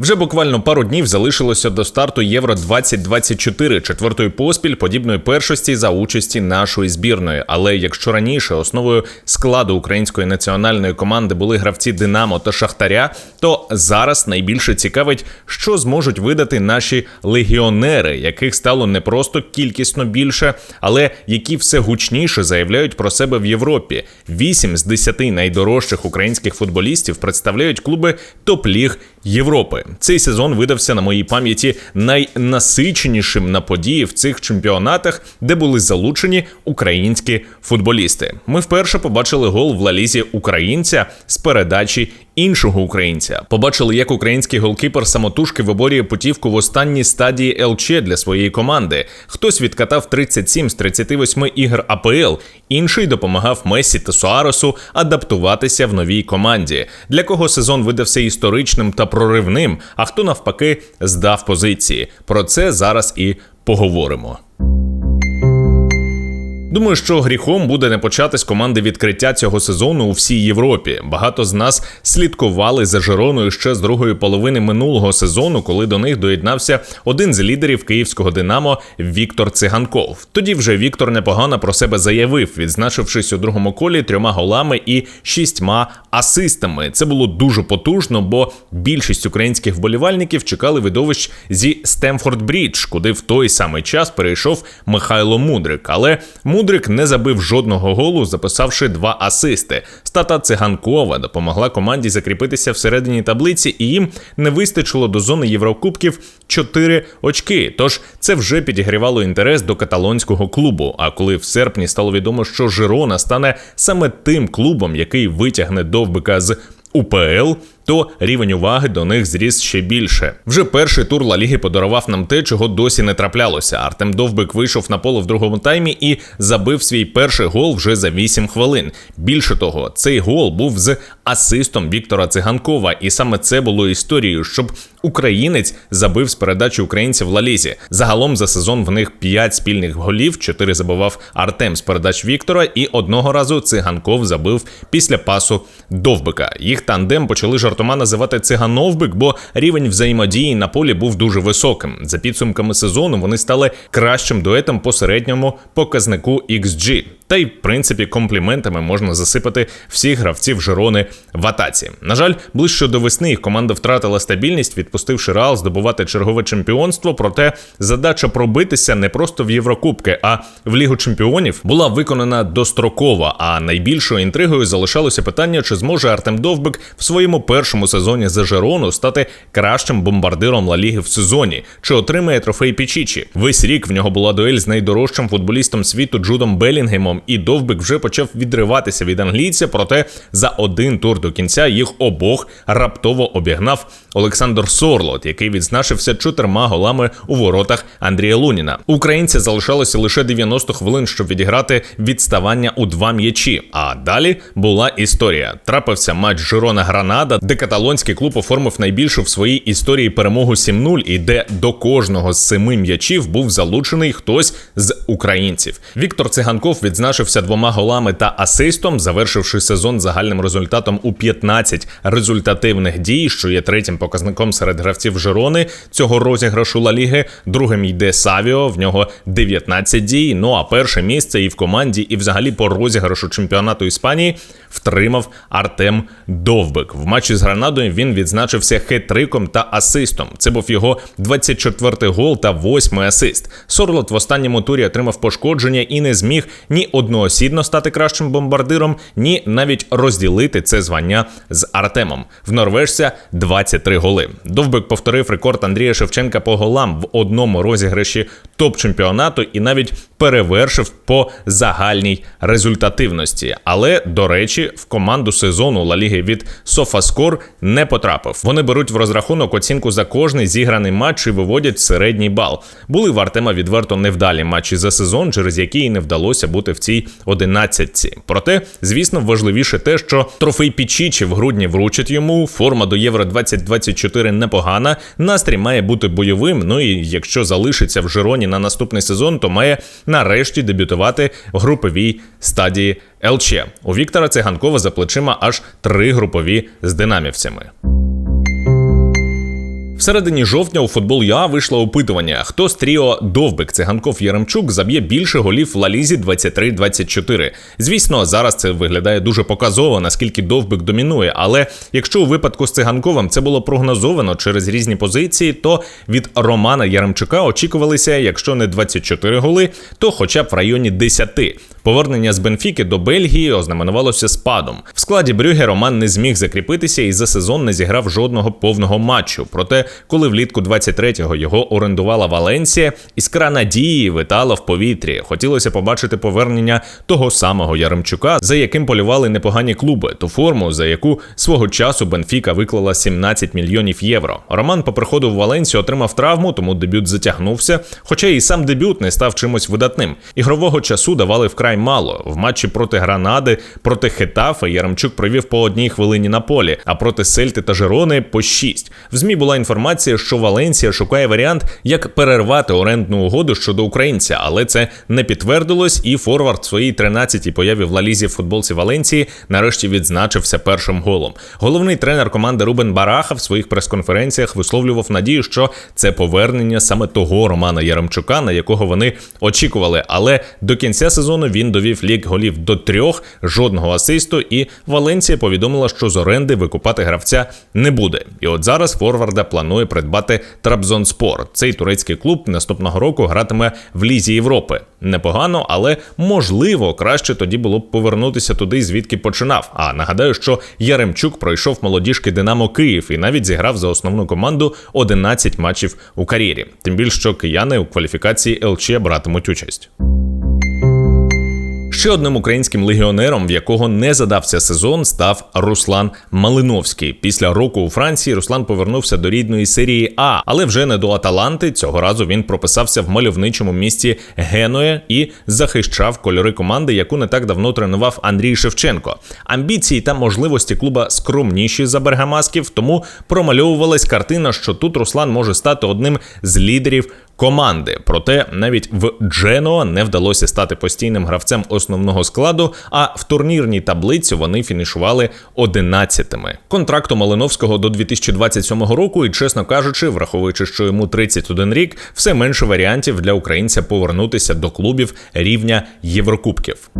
Вже буквально пару днів залишилося до старту Євро 2024 четвертої поспіль подібної першості за участі нашої збірної. Але якщо раніше основою складу української національної команди були гравці Динамо та Шахтаря, то зараз найбільше цікавить, що зможуть видати наші легіонери, яких стало не просто кількісно більше, але які все гучніше заявляють про себе в Європі. Вісім з десяти найдорожчих українських футболістів представляють клуби топ-ліг Європи. Цей сезон видався на моїй пам'яті найнасиченішим на події в цих чемпіонатах, де були залучені українські футболісти. Ми вперше побачили гол в лалізі українця з передачі іншого українця. Побачили, як український голкіпер самотужки виборює путівку в останній стадії ЛЧ для своєї команди. Хтось відкатав 37 з 38 ігор АПЛ, інший допомагав Месі та Суаресу адаптуватися в новій команді. Для кого сезон видався історичним та проривним, а хто навпаки здав позиції. Про це зараз і поговоримо. Думаю, що гріхом буде не почати з команди відкриття цього сезону у всій Європі. Багато з нас слідкували за Жироною ще з другої половини минулого сезону, коли до них доєднався один з лідерів київського Динамо Віктор Циганков. Тоді вже Віктор непогано про себе заявив, відзначившись у другому колі трьома голами і шістьма асистами. Це було дуже потужно, бо більшість українських вболівальників чекали видовищ зі Стемфорд Брідж, куди в той самий час перейшов Михайло Мудрик. Але Мудрик не забив жодного голу, записавши два асисти. Стата циганкова допомогла команді закріпитися всередині таблиці, і їм не вистачило до зони Єврокубків 4 очки. Тож це вже підігрівало інтерес до каталонського клубу. А коли в серпні стало відомо, що Жирона стане саме тим клубом, який витягне довбика з УПЛ, то рівень уваги до них зріс ще більше. Вже перший тур Ла Ліги подарував нам те, чого досі не траплялося. Артем Довбик вийшов на поле в другому таймі і забив свій перший гол вже за 8 хвилин. Більше того, цей гол був з асистом Віктора Циганкова, і саме це було історією, щоб українець забив з передачі українців Лалізі. Загалом за сезон в них 5 спільних голів, 4 забивав Артем з передач Віктора, і одного разу циганков забив після пасу Довбика. Їх тандем почали жартома називати цигановбик, бо рівень взаємодії на полі був дуже високим. За підсумками сезону вони стали кращим дуетом по середньому показнику XG. Та й в принципі компліментами можна засипати всіх гравців Жирони в атаці. На жаль, ближче до весни їх команда втратила стабільність, відпустивши Реал здобувати чергове чемпіонство. Проте задача пробитися не просто в Єврокубки, а в Лігу Чемпіонів була виконана достроково. А найбільшою інтригою залишалося питання, чи зможе Артем Довбик в своєму першому сезоні за Жирону стати кращим бомбардиром Ла Ліги в сезоні, чи отримає трофей Пічічі. Весь рік в нього була дуель з найдорожчим футболістом світу Джудом Белінгемом, і Довбик вже почав відриватися від англійця. Проте за один тур до кінця їх обох раптово обігнав Олександр Сорлот, який відзначився чотирма голами у воротах Андрія Луніна. Українця залишалося лише 90 хвилин, щоб відіграти відставання у два м'ячі. А далі була історія. Трапився матч Жирона Гранада, де каталонський клуб оформив найбільшу в своїй історії перемогу 7-0 і де до кожного з семи м'ячів був залучений хтось з українців. Віктор Циганков відзначився двома голами та асистом, завершивши сезон загальним результатом у 15 результативних дій, що є третім показником серед гравців Жирони цього розіграшу Ла Ліги. Другим йде Савіо, в нього 19 дій. Ну а перше місце і в команді, і взагалі по розіграшу чемпіонату Іспанії втримав Артем Довбик. В матчі з Гранадою він відзначився хет-триком та асистом. Це був його 24-й гол та 8-й асист. Сорлот в останньому турі отримав пошкодження і не зміг ні одноосідно стати кращим бомбардиром, ні навіть розділити це звання з Артемом. В норвежця 23 голи. Довбик повторив рекорд Андрія Шевченка по голам в одному розіграші топ-чемпіонату і навіть перевершив по загальній результативності. Але, до речі, в команду сезону Ла Ліги від Софаскор не потрапив. Вони беруть в розрахунок оцінку за кожний зіграний матч і виводять середній бал. Були в Артема відверто невдалі матчі за сезон, через які й не вдалося бути в цій одинадцятці. Проте, звісно, важливіше те, що трофей Пічічі в грудні вручать йому. Форма до Євро 2024 непогана. Настрій має бути бойовим. Ну і якщо залишиться в Жироні на наступний сезон, то має нарешті дебютувати в груповій стадії ЛЧ. У Віктора Циганкова за плечима аж три групові з динамівцями. Всередині жовтня у футбол ЮА вийшло опитування: хто з тріо Довбик, Циганков Яремчук заб'є більше голів в Лалізі 23-24. Звісно, зараз це виглядає дуже показово, наскільки Довбик домінує. Але якщо у випадку з циганковим це було прогнозовано через різні позиції, то від Романа Яремчука очікувалися, якщо не 24 голи, то хоча б в районі 10. Повернення з Бенфіки до Бельгії ознаменувалося спадом. В складі Брюге Роман не зміг закріпитися і за сезон не зіграв жодного повного матчу. Проте, коли влітку 23-го його орендувала Валенсія, іскра надії витала в повітрі. Хотілося побачити повернення того самого Яремчука, за яким полювали непогані клуби, ту форму, за яку свого часу Бенфіка виклала 17 мільйонів євро. Роман по приходу в Валенсію отримав травму, тому дебют затягнувся. Хоча і сам дебют не став чимось видатним. Ігрового часу давали вкрай мало. В матчі проти Гранади, проти Хетафа Яремчук провів по одній хвилині на полі, а проти Сельти та Жерони по шість. В змі була інформація, що Валенсія шукає варіант, як перервати орендну угоду щодо українця, але це не підтвердилось. І Форвард своїй 13-й появі в Лалізі в футболці Валенції нарешті відзначився першим голом. Головний тренер команди Рубен Бараха в своїх прес-конференціях висловлював надію, що це повернення саме того Романа Яремчука, на якого вони очікували. Але до кінця сезону він довів лік голів до трьох, жодного асисту, і Валенція повідомила, що з оренди викупати гравця не буде. І от зараз Форварда планує придбати Трабзонспор. Цей турецький клуб наступного року гратиме в Лізі Європи. Непогано, але можливо краще тоді було б повернутися туди, звідки починав. А нагадаю, що Яремчук пройшов молодіжки Динамо Київ і навіть зіграв за основну команду 11 матчів у кар'єрі. Тим більше, що кияни у кваліфікації ЛЧ братимуть участь. Ще одним українським легіонером, в якого не задався сезон, став Руслан Малиновський. Після року у Франції Руслан повернувся до рідної серії А, але вже не до Аталанти. Цього разу він прописався в мальовничому місті Геноє і захищав кольори команди, яку не так давно тренував Андрій Шевченко. Амбіції та можливості клуба скромніші за Бергамасків, тому промальовувалась картина, що тут Руслан може стати одним з лідерів команди. Проте навіть в Джено не вдалося стати постійним гравцем основного складу. А в турнірній таблиці вони фінішували 11-ми. Контракту Малиновського до 2027 року, і чесно кажучи, враховуючи, що йому 31 рік, все менше варіантів для українця повернутися до клубів рівня Єврокубків.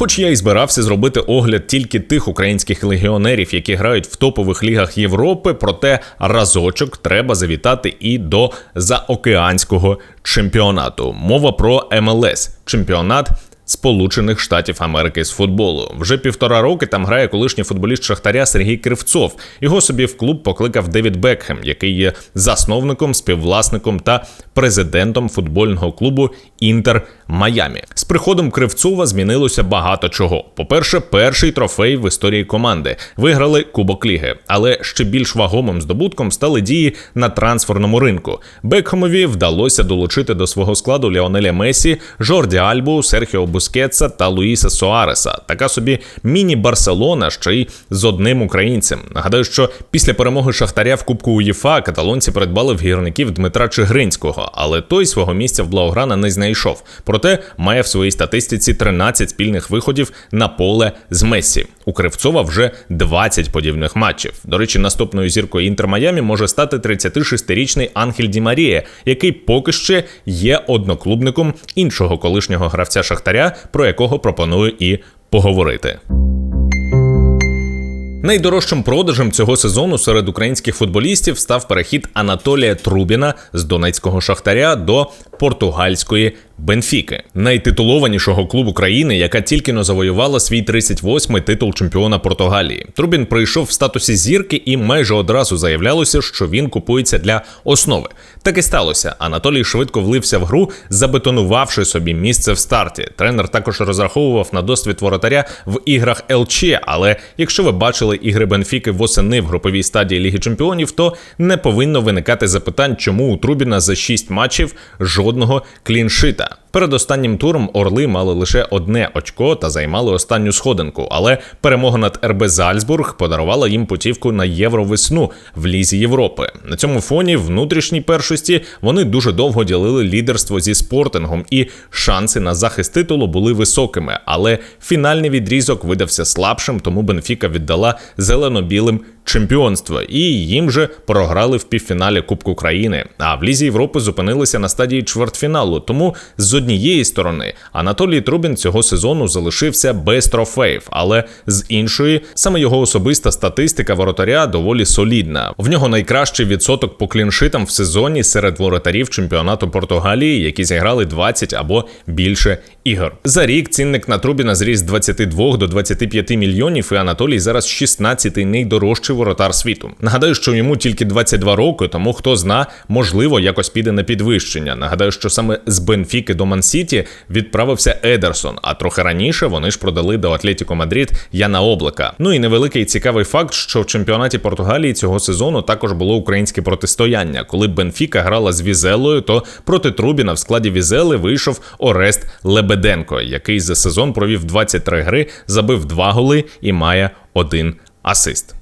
Хоч я і збирався зробити огляд тільки тих українських легіонерів, які грають в топових лігах Європи, проте разочок треба завітати і до заокеанського чемпіонату. Мова про МЛС чемпіонат Сполучених Штатів Америки з футболу. Вже півтора роки там грає колишній футболіст Шахтаря Сергій Кривцов. Його собі в клуб покликав Девід Бекхем, який є засновником, співвласником та президентом футбольного клубу Інтер Майамі. З приходом Кривцова змінилося багато чого. По-перше, перший трофей в історії команди виграли Кубок Ліги, але ще більш вагомим здобутком стали дії на трансферному ринку. Бекхемові вдалося долучити до свого складу Леонеля Месі, Жорді Альбу, Серхіо Бускетса та Луїса Соареса. Така собі міні-Барселона ще й з одним українцем. Нагадаю, що після перемоги Шахтаря в Кубку УЄФА каталонці придбали в гірників Дмитра Чигринського, але той свого місця в Блауграна не знайшов. Проте має в своїй статистиці 13 спільних виходів на поле з Мессі. У Кривцова вже 20 подібних матчів. До речі, наступною зіркою Інтер Майамі може стати 36-річний Ангель Ді Марія, який поки ще є одноклубником іншого колишнього гравця Шахтаря, про якого пропоную і поговорити. Найдорожчим продажем цього сезону серед українських футболістів став перехід Анатолія Трубіна з донецького шахтаря до португальської Бенфіки, найтитулованішого клубу країни, яка тільки но завоювала свій 38-й титул чемпіона Португалії. Трубін прийшов в статусі зірки і майже одразу заявлялося, що він купується для основи. Так і сталося. Анатолій швидко влився в гру, забетонувавши собі місце в старті. Тренер також розраховував на досвід воротаря в іграх ЛЧ, але якщо ви бачили ігри Бенфіки восени в груповій стадії Ліги Чемпіонів, то не повинно виникати запитань, чому у Трубіна за 6 матчів жодного кліншита. Перед останнім туром Орли мали лише одне очко та займали останню сходинку, але перемога над РБ Зальцбург подарувала їм путівку на Євровесну в Лізі Європи. На цьому фоні внутрішній першості вони дуже довго ділили лідерство зі спортингом, і шанси на захист титулу були високими. Але фінальний відрізок видався слабшим, тому Бенфіка віддала зелено-білим чемпіонство, і їм же програли в півфіналі Кубку країни. А в Лізі Європи зупинилися на стадії чвертьфіналу. Тому з однієї сторони Анатолій Трубін цього сезону залишився без трофеїв, але з іншої саме його особиста статистика воротаря доволі солідна. В нього найкращий відсоток по кліншитам в сезоні серед воротарів чемпіонату Португалії, які зіграли 20 або більше ігор. За рік цінник на Трубіна зріс з 22 до 25 мільйонів. І Анатолій зараз 16-й найдорожчий воротар світу. Нагадаю, що йому тільки 22 роки, тому хто зна, можливо, якось піде на підвищення. Нагадаю, що саме з Бенфіки до Мансіті відправився Едерсон. А трохи раніше вони ж продали до Атлетіко Мадрид Яна Облака. Ну і невеликий цікавий факт, що в чемпіонаті Португалії цього сезону також було українське протистояння. Коли Бенфіка грала з Візелою, то проти Трубіна в складі Візели вийшов Орест Лебеденко, який за сезон провів 23 гри, забив 2 голи і має один асист.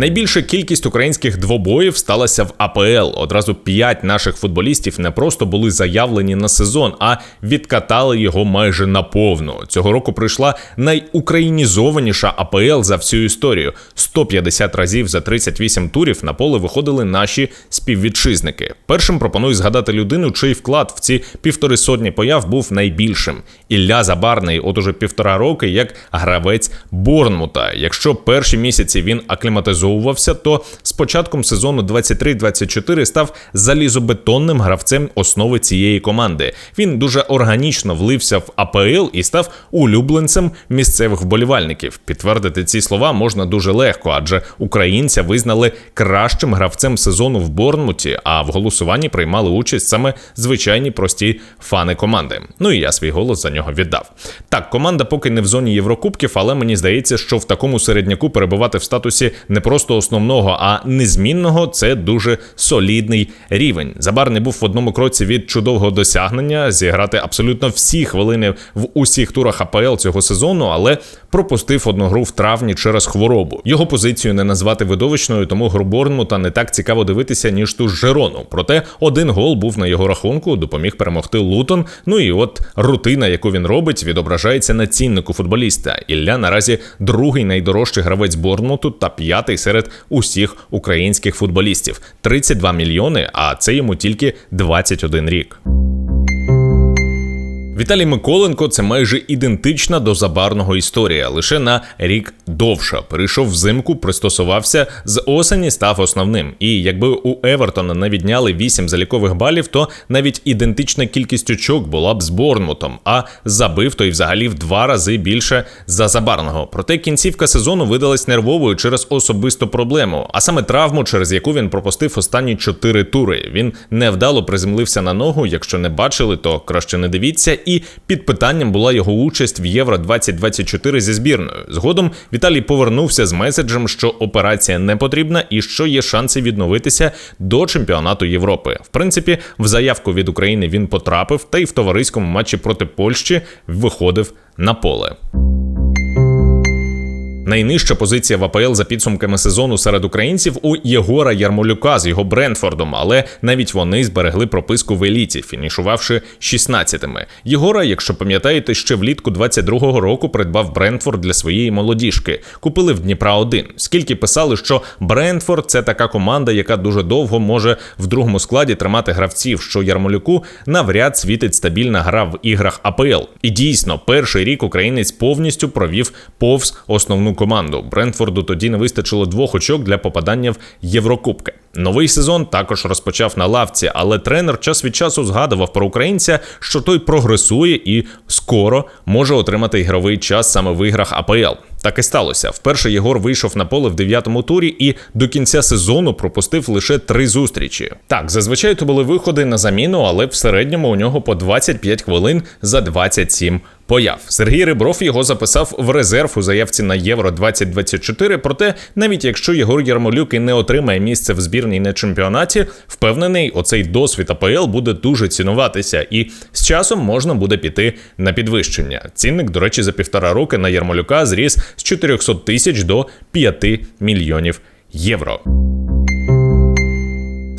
Найбільша кількість українських двобоїв сталася в АПЛ. Одразу п'ять наших футболістів не просто були заявлені на сезон, а відкатали його майже наповну. Цього року прийшла найукраїнізованіша АПЛ за всю історію. 150 разів за 38 турів на поле виходили наші співвітчизники. Першим пропоную згадати людину, чий вклад в ці півтори сотні появ був найбільшим. Ілля Забарний, от уже півтора роки, як гравець Борнмута. Якщо перші місяці він акліматизував реалізовувався, то з початком сезону 23-24 став залізобетонним гравцем основи цієї команди. Він дуже органічно влився в АПЛ і став улюбленцем місцевих вболівальників. Підтвердити ці слова можна дуже легко, адже українця визнали кращим гравцем сезону в Борнмуті, а в голосуванні приймали участь саме звичайні прості фани команди. Ну і я свій голос за нього віддав. Так, команда поки не в зоні Єврокубків, але мені здається, що в такому середняку перебувати в статусі не просто просто основного, а незмінного це дуже солідний рівень. Забар не був в одному кроці від чудового досягнення зіграти абсолютно всі хвилини в усіх турах АПЛ цього сезону, але пропустив одну гру в травні через хворобу. Його позицію не назвати видовищною, тому гру Борнмута не так цікаво дивитися, ніж ту Жерону. Проте один гол був на його рахунку, допоміг перемогти Лутон. Ну і от рутина, яку він робить, відображається на ціннику футболіста. Ілля наразі другий найдорожчий гравець Борнмуту та п'ятий серед усіх українських футболістів 32 мільйони. А це йому тільки 21 рік. Віталій Миколенко це майже ідентична до забарного історія, лише на рік довша. Перейшов взимку, пристосувався з осені, став основним. І якби у Евертона не відняли 8 залікових балів, то навіть ідентична кількість очок була б з Борнмутом, а забив той взагалі в два рази більше за забарного. Проте кінцівка сезону видалась нервовою через особисту проблему, а саме травму, через яку він пропустив останні чотири тури. Він невдало приземлився на ногу. Якщо не бачили, то краще не дивіться і під питанням була його участь в Євро 2024 зі збірною. Згодом Віталій повернувся з меседжем, що операція не потрібна і що є шанси відновитися до чемпіонату Європи. В принципі, в заявку від України він потрапив, та й в товариському матчі проти Польщі виходив на поле. Найнижча позиція в АПЛ за підсумками сезону серед українців у Єгора Ярмолюка з його Брентфордом, але навіть вони зберегли прописку в еліті, фінішувавши 16-ми. Єгора, якщо пам'ятаєте, ще влітку 22-го року придбав Брентфорд для своєї молодіжки. Купили в Дніпра 1 Скільки писали, що Брентфорд це така команда, яка дуже довго може в другому складі тримати гравців, що Ярмолюку навряд світить стабільна гра в іграх АПЛ. І дійсно, перший рік українець повністю провів повз основну команду. Брентфорду тоді не вистачило двох очок для попадання в Єврокубки. Новий сезон також розпочав на лавці, але тренер час від часу згадував про українця, що той прогресує і скоро може отримати ігровий час саме в іграх АПЛ. Так і сталося. Вперше Єгор вийшов на поле в дев'ятому турі і до кінця сезону пропустив лише три зустрічі. Так, зазвичай то були виходи на заміну, але в середньому у нього по 25 хвилин за 27 появ. Сергій Ребров його записав в резерв у заявці на Євро 2024. Проте, навіть якщо Єгор Ярмолюк і не отримає місце в збірній на чемпіонаті, впевнений, оцей досвід АПЛ буде дуже цінуватися, і з часом можна буде піти на підвищення. Цінник, до речі, за півтора роки на Ярмолюка зріс з 400 тисяч до 5 мільйонів євро.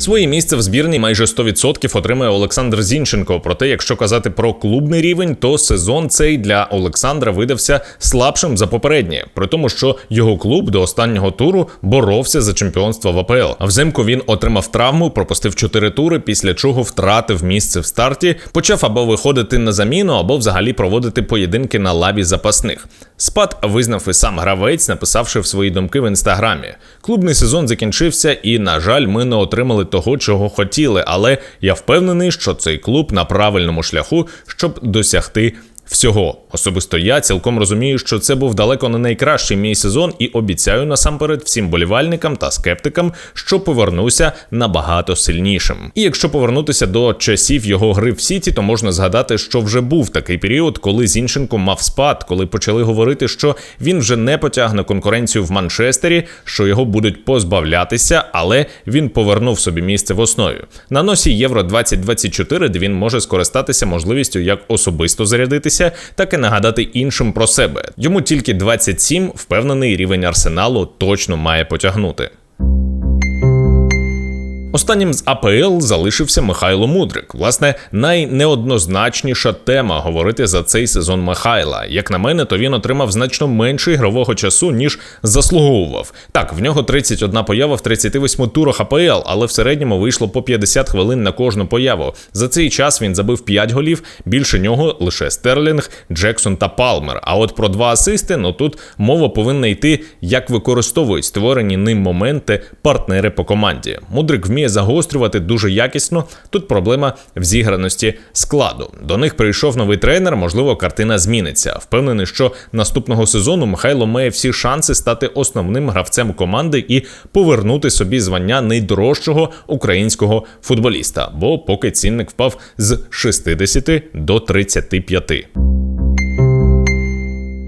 Своє місце в збірні майже 100% отримає Олександр Зінченко. Проте, якщо казати про клубний рівень, то сезон цей для Олександра видався слабшим за попереднє, при тому, що його клуб до останнього туру боровся за чемпіонство в АПЛ. А взимку він отримав травму, пропустив 4 тури, після чого втратив місце в старті, почав або виходити на заміну, або взагалі проводити поєдинки на лаві запасних. Спад визнав і сам гравець, написавши в свої думки в інстаграмі. Клубний сезон закінчився, і, на жаль, ми не отримали того, чого хотіли. Але я впевнений, що цей клуб на правильному шляху, щоб досягти всього. Особисто я цілком розумію, що це був далеко не найкращий мій сезон, і обіцяю насамперед всім болівальникам та скептикам, що повернуся набагато сильнішим. І якщо повернутися до часів його гри в Сіті, то можна згадати, що вже був такий період, коли Зінченко мав спад, коли почали говорити, що він вже не потягне конкуренцію в Манчестері, що його будуть позбавлятися, але він повернув собі місце в основі. На носі Євро 2024, де він може скористатися можливістю як особисто зарядитися, так і нагадати іншим про себе. Йому тільки 27, впевнений рівень арсеналу точно має потягнути. Останнім з АПЛ залишився Михайло Мудрик. Власне, найнеоднозначніша тема говорити за цей сезон Михайла. Як на мене, то він отримав значно менше ігрового часу, ніж заслуговував. Так, в нього 31 поява в 38 турах АПЛ, але в середньому вийшло по 50 хвилин на кожну появу. За цей час він забив 5 голів. Більше нього лише Стерлінг, Джексон та Палмер. А от про два асисти, ну тут мова повинна йти, як використовують створені ним моменти партнери по команді. Мудрик вміє загострювати дуже якісно. Тут проблема в зіграності складу. До них прийшов новий тренер, можливо, картина зміниться. Впевнений, що наступного сезону Михайло має всі шанси стати основним гравцем команди і повернути собі звання найдорожчого українського футболіста, бо поки цінник впав з 60 до 35.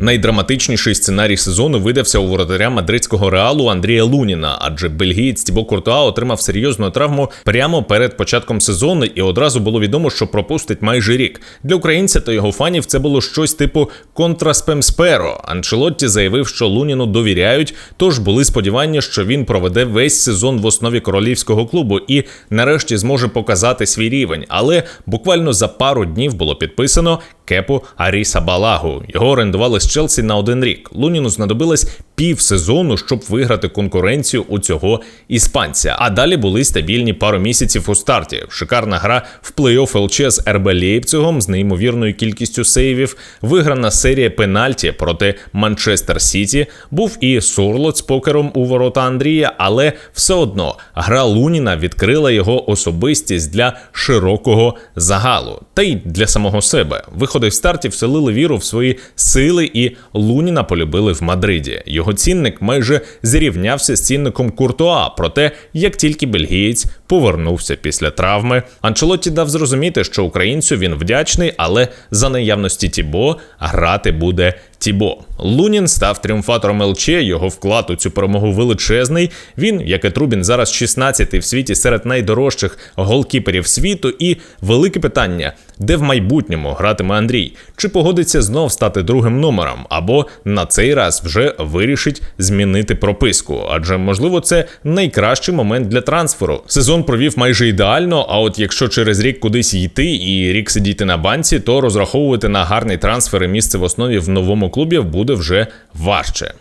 Найдраматичніший сценарій сезону видався у воротаря мадридського реалу Андрія Луніна, адже бельгієць Тібо Куртуа отримав серйозну травму прямо перед початком сезону, і одразу було відомо, що пропустить майже рік. Для українця та його фанів це було щось типу контраспемсперо. Анчелотті заявив, що Луніну довіряють, тож були сподівання, що він проведе весь сезон в основі королівського клубу і нарешті зможе показати свій рівень. Але буквально за пару днів було підписано кепу Аріса Балагу. Його орендували з Челсі на один рік. Луніну знадобилось пів сезону, щоб виграти конкуренцію у цього іспанця. А далі були стабільні пару місяців у старті. Шикарна гра в плей-офф ЛЧ з РБ Лейпцигом з неймовірною кількістю сейвів. Виграна серія пенальті проти Манчестер Сіті. Був і Сурлот з покером у ворота Андрія, але все одно гра Луніна відкрила його особистість для широкого загалу, та й для самого себе. Виходи в старті вселили віру в свої сили, і Луніна полюбили в Мадриді. Його цінник майже зрівнявся з цінником Куртуа. Проте, як тільки бельгієць повернувся після травми, Анчелотті дав зрозуміти, що українцю він вдячний, але за наявності Тібо грати буде Тібо. Лунін став тріумфатором ЛЧ, його вклад у цю перемогу величезний. Він, як і Трубін, зараз 16-й в світі серед найдорожчих голкіперів світу. І велике питання: де в майбутньому гратиме Андрій? Чи погодиться знов стати другим номером, або на цей раз вже вирішить змінити прописку? Адже можливо це найкращий момент для трансферу. Сезон провів майже ідеально. А от якщо через рік кудись йти і рік сидіти на банці, то розраховувати на гарний трансфер і місце в основі в новому клубі буде вже важче.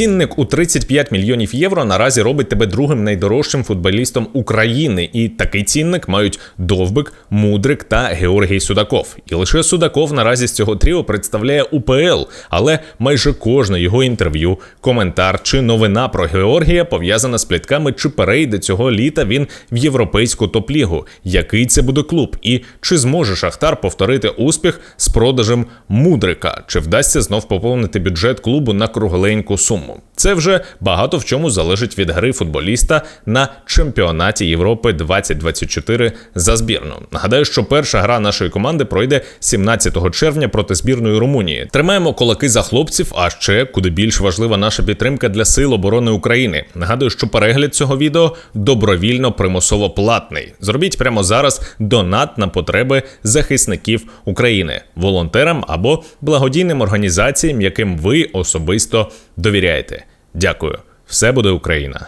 Цінник у 35 мільйонів євро наразі робить тебе другим найдорожчим футболістом України, і такий цінник мають Довбик, Мудрик та Георгій Судаков. І лише Судаков наразі з цього тріо представляє УПЛ, але майже кожне його інтерв'ю, коментар чи новина про Георгія пов'язана з плітками, чи перейде цього літа він в європейську топ-лігу. Який це буде клуб? І чи зможе Шахтар повторити успіх з продажем Мудрика? Чи вдасться знов поповнити бюджет клубу на кругленьку суму? Цьому. Це вже багато в чому залежить від гри футболіста на чемпіонаті Європи 2024 за збірну. Нагадаю, що перша гра нашої команди пройде 17 червня проти збірної Румунії. Тримаємо кулаки за хлопців. А ще куди більш важлива наша підтримка для сил оборони України. Нагадую, що перегляд цього відео добровільно примусово платний. Зробіть прямо зараз донат на потреби захисників України, волонтерам або благодійним організаціям, яким ви особисто довіряєте. Дякую. Все буде Україна.